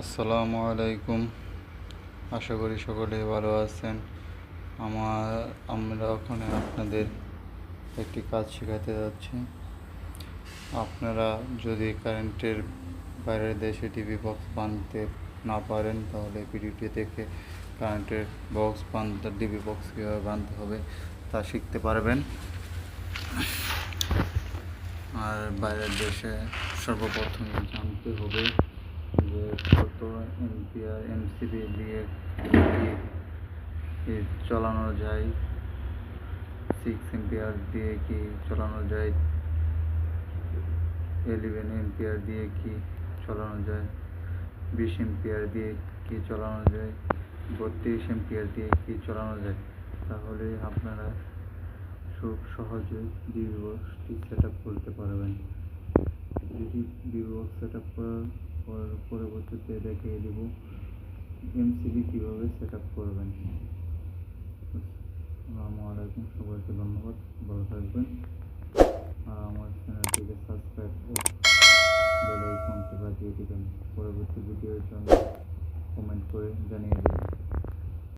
আসসালামু আলাইকুম। আশা করি সকলে ভালো আছেন। আমার, আমরা ওখানে আপনাদের একটি কাজ শেখাতে যাচ্ছি। আপনারা যদি কারেন্টের বাইরের দেশে টিভি বক্স বানতে না পারেন, তাহলে ভিডিওটি দেখে কারেন্টের বক্স বানতে টিভি বক্স কীভাবে বানতে হবে তা শিখতে পারবেন। আর বাইরের দেশে সর্বপ্রথম জানতে হবে এমপিআর এমসিবি দিয়ে কি- চালানো যায়? সিক্স এমপিআর দিয়ে কি চালানো যায়? এলিভেন এমপিআর দিয়ে কি চালানো যায়? বিশ এমপিআর দিয়ে কি চালানো যায়? বত্রিশ এমপিআর দিয়ে কি চালানো যায়? তাহলে আপনারা খুব সহজেই ডিভিবক্সটি সেট আপ করতে পারবেন। ডিভিবক্স সেট আপ করার পর পরবর্তীতে দেখিয়ে দেব। এমসিবি কীভাবে সেট আপ করবেন? আসসালামু আলাইকুম সবাইকে ধন্যবাদ, ভালো থাকবেন। আর আমার চ্যানেলটিকে সাবস্ক্রাইব ও বেল আইকনটি বাজিয়ে দেবেন। পরবর্তী ভিডিওর জন্য কমেন্ট করে জানিয়ে দেবেন।